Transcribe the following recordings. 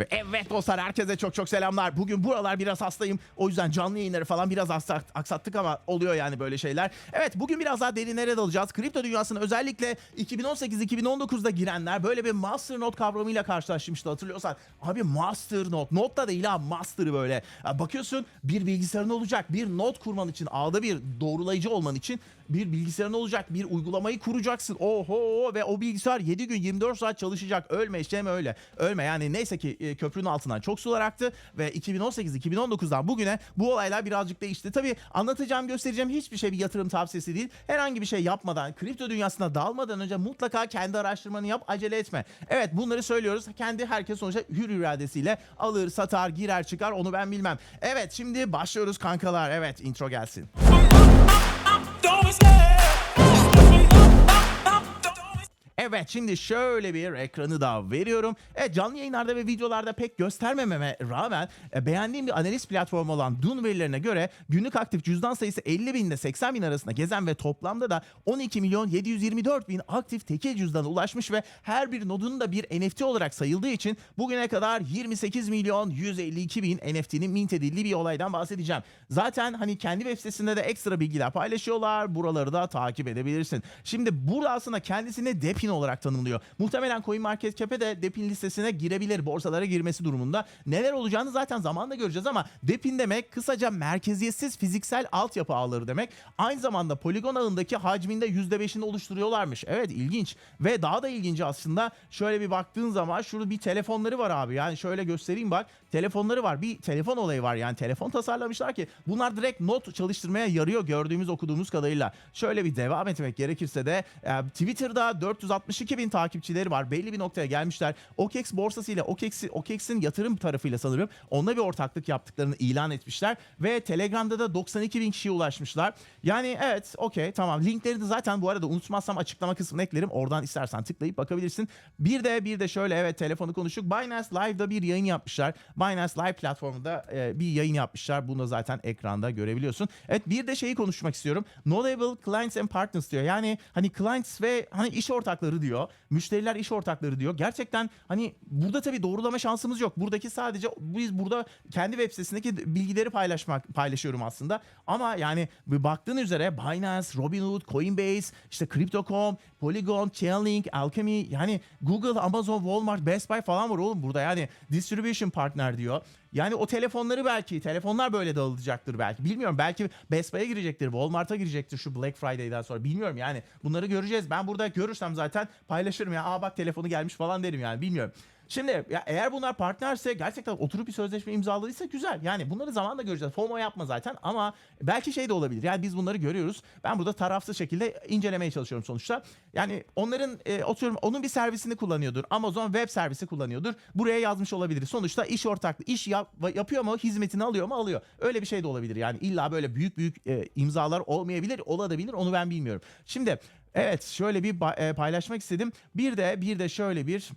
Ve evet dostlar herkese çok çok selamlar. Bugün buralar biraz hastayım. O yüzden canlı yayınları falan biraz aksa- aksattık ama oluyor yani böyle şeyler. Evet bugün biraz daha derinlere dalacağız. Kripto dünyasına özellikle 2018-2019'da girenler böyle bir Masternode kavramıyla karşılaşmıştı hatırlıyorsan. Abi Masternode. Node da değil ha Master'ı böyle. Bakıyorsun bir bilgisayarın olacak. Bir node kurman için ağda bir doğrulayıcı olman için bir bilgisayarın olacak. Bir uygulamayı kuracaksın. Oho ve o bilgisayar 7 gün 24 saat çalışacak. Ölme işte öyle. Ölme yani neyse ki e, köprünün altından çok sular aktı ve 2018-2019'dan bugüne bu olaylar birazcık değişti. Tabii anlatacağım göstereceğim hiçbir şey bir yatırım tavsiyesi değil. Herhangi bir şey yapmadan kripto dünyasına dalmadan önce mutlaka kendi araştırmanı yap acele etme. Evet bunları söylüyoruz. Kendi herkes sonuçta hür iradesiyle alır satar girer çıkar onu ben bilmem. Evet şimdi başlıyoruz kankalar. Evet intro gelsin. Evet şimdi şöyle bir ekranı da veriyorum. Evet canlı yayınlarda ve videolarda pek göstermememe rağmen e, beğendiğim bir analiz platformu olan Dun verilerine göre günlük aktif cüzdan sayısı 50 bin ile 80 bin arasında gezen ve toplamda da 12 milyon 724 bin aktif tekil cüzdana ulaşmış ve her bir nodun da bir NFT olarak sayıldığı için bugüne kadar 28 milyon 152 bin NFT'nin mint edildiği bir olaydan bahsedeceğim. Zaten hani kendi web sitesinde de ekstra bilgiler paylaşıyorlar. Buraları da takip edebilirsin. Şimdi burada aslında kendisini Depin olarak tanımlıyor. Muhtemelen CoinMarketCap'e de Depin listesine girebilir borsalara girmesi durumunda. Neler olacağını zaten zamanla göreceğiz ama Depin demek kısaca merkeziyetsiz fiziksel altyapı ağları demek. Aynı zamanda poligon ağındaki hacminde %5'ini oluşturuyorlarmış. Evet ilginç ve daha da ilginci aslında şöyle bir baktığın zaman şurada bir telefonları var abi. Yani şöyle göstereyim bak. Telefonları var. Bir telefon olayı var. Yani telefon tasarlamışlar ki bunlar direkt not çalıştırmaya yarıyor gördüğümüz okuduğumuz kadarıyla. Şöyle bir devam etmek gerekirse de e, Twitter'da 462 bin takipçileri var. Belli bir noktaya gelmişler. OKEX borsası ile OKEX'i- OKEX'in yatırım tarafıyla sanırım onunla bir ortaklık yaptıklarını ilan etmişler. Ve Telegram'da da 92 bin kişiye ulaşmışlar. Yani evet okey tamam. Linkleri de zaten bu arada unutmazsam açıklama kısmına eklerim. Oradan istersen tıklayıp bakabilirsin. Bir de bir de şöyle evet telefonu konuştuk. Binance Live'da bir yayın yapmışlar. Binance Live platformunda e, bir yayın yapmışlar. Bunu da zaten ekranda görebiliyorsun. Evet bir de şeyi konuşmak istiyorum. Notable Clients and Partners diyor. Yani hani clients ve hani iş ortakları diyor. Müşteriler iş ortakları diyor. Gerçekten hani burada tabii doğrulama şansımız yok. Buradaki sadece biz burada kendi web sitesindeki bilgileri paylaşmak paylaşıyorum aslında. Ama yani baktığın üzere Binance, Robinhood, Coinbase, işte Crypto.com, Polygon, Chainlink, Alchemy yani Google, Amazon, Walmart, Best Buy falan var oğlum burada. Yani distribution partner diyor. Yani o telefonları belki, telefonlar böyle dağılacaktır belki. Bilmiyorum belki Best Buy'a girecektir, Walmart'a girecektir şu Black Friday'den sonra. Bilmiyorum yani bunları göreceğiz. Ben burada görürsem zaten paylaşırım ya. Aa bak telefonu gelmiş falan derim yani bilmiyorum. Şimdi ya eğer bunlar partnerse gerçekten oturup bir sözleşme imzaladıysa güzel. Yani bunları zamanla göreceğiz. FOMO yapma zaten ama belki şey de olabilir. Yani biz bunları görüyoruz. Ben burada tarafsız şekilde incelemeye çalışıyorum sonuçta. Yani onların e, oturum onun bir servisini kullanıyordur. Amazon web servisi kullanıyordur. Buraya yazmış olabilir. Sonuçta iş ortaklığı iş yap, yapıyor mu? Hizmetini alıyor mu? Alıyor. Öyle bir şey de olabilir. Yani illa böyle büyük büyük e, imzalar olmayabilir. Olabilir. Onu ben bilmiyorum. Şimdi evet şöyle bir e, paylaşmak istedim. Bir de bir de şöyle bir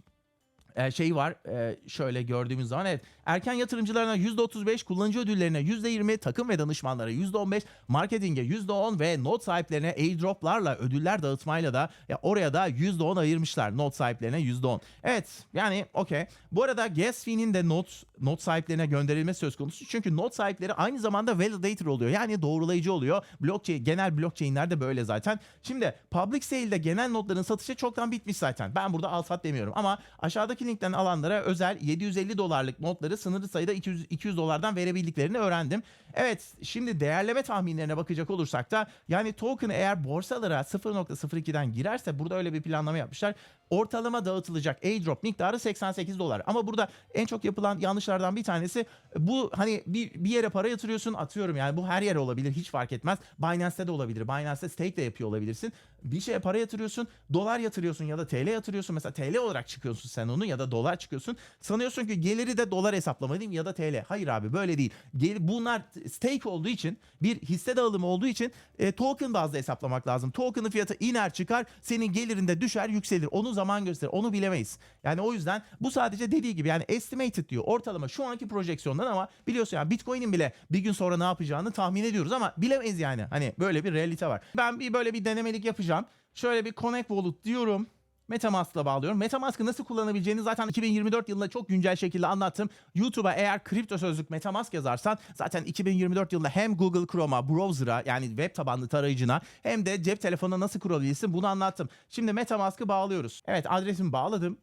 e, şey var e, şöyle gördüğümüz zaman evet. Erken yatırımcılarına %35 kullanıcı ödüllerine %20 takım ve danışmanlara %15 marketinge %10 ve not sahiplerine airdroplarla ödüller dağıtmayla da ya oraya da %10 ayırmışlar not sahiplerine %10 evet yani okey. Bu arada gas fee'nin de not not sahiplerine gönderilmesi söz konusu. Çünkü not sahipleri aynı zamanda validator oluyor yani doğrulayıcı oluyor. Blockchain genel blockchain'ler de böyle zaten. Şimdi public sale'de genel notların satışı çoktan bitmiş zaten. Ben burada al sat demiyorum ama aşağıdaki linkten alanlara özel 750 dolarlık notları sınırlı sayıda 200, 200 dolardan verebildiklerini öğrendim. Evet şimdi değerleme tahminlerine bakacak olursak da yani token eğer borsalara 0.02'den girerse burada öyle bir planlama yapmışlar. Ortalama dağıtılacak airdrop miktarı 88 dolar. Ama burada en çok yapılan yanlışlardan bir tanesi bu hani bir, bir yere para yatırıyorsun atıyorum yani bu her yere olabilir hiç fark etmez. Binance'te de olabilir. Binance'te stake de yapıyor olabilirsin. Bir şeye para yatırıyorsun dolar yatırıyorsun ya da TL yatırıyorsun. Mesela TL olarak çıkıyorsun sen onu ya da dolar çıkıyorsun. Sanıyorsun ki geliri de dolar hesaplamalıyım ya da TL. Hayır abi böyle değil. Gel, bunlar stake olduğu için bir hisse dağılımı olduğu için e, token bazlı hesaplamak lazım. Token'ın fiyatı iner çıkar senin gelirinde düşer yükselir. Onu zaman gösterir. Onu bilemeyiz. Yani o yüzden bu sadece dediği gibi yani estimated diyor. Ortalama şu anki projeksiyondan ama biliyorsun yani Bitcoin'in bile bir gün sonra ne yapacağını tahmin ediyoruz ama bilemeyiz yani. Hani böyle bir realite var. Ben bir böyle bir denemelik yapacağım. Şöyle bir connect wallet diyorum. Metamask'la bağlıyorum. Metamask'ı nasıl kullanabileceğini zaten 2024 yılında çok güncel şekilde anlattım. YouTube'a eğer kripto sözlük Metamask yazarsan zaten 2024 yılında hem Google Chrome'a, browser'a yani web tabanlı tarayıcına hem de cep telefonuna nasıl kurabilirsin bunu anlattım. Şimdi Metamask'ı bağlıyoruz. Evet adresimi bağladım.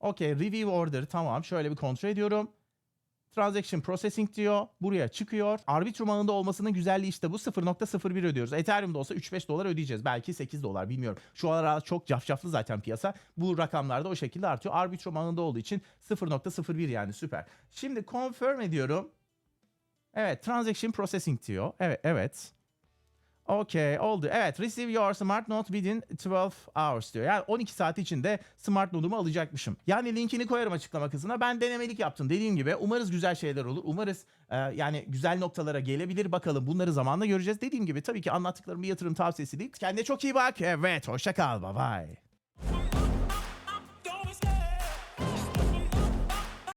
Okey review order tamam şöyle bir kontrol ediyorum. Transaction Processing diyor. Buraya çıkıyor. Arbitrum ağında olmasının güzelliği işte bu 0.01 ödüyoruz. Ethereum'da olsa 3-5 dolar ödeyeceğiz. Belki 8 dolar bilmiyorum. Şu aralar çok cafcaflı zaten piyasa. Bu rakamlar da o şekilde artıyor. Arbitrum ağında olduğu için 0.01 yani süper. Şimdi confirm ediyorum. Evet Transaction Processing diyor. Evet evet. Okey oldu. Evet receive your smart note within 12 hours diyor. Yani 12 saat içinde smart note'umu alacakmışım. Yani linkini koyarım açıklama kısmına. Ben denemelik yaptım dediğim gibi. Umarız güzel şeyler olur. Umarız e, yani güzel noktalara gelebilir. Bakalım bunları zamanla göreceğiz. Dediğim gibi tabii ki anlattıklarım bir yatırım tavsiyesi değil. Kendine çok iyi bak. Evet hoşça kal. Bye bye.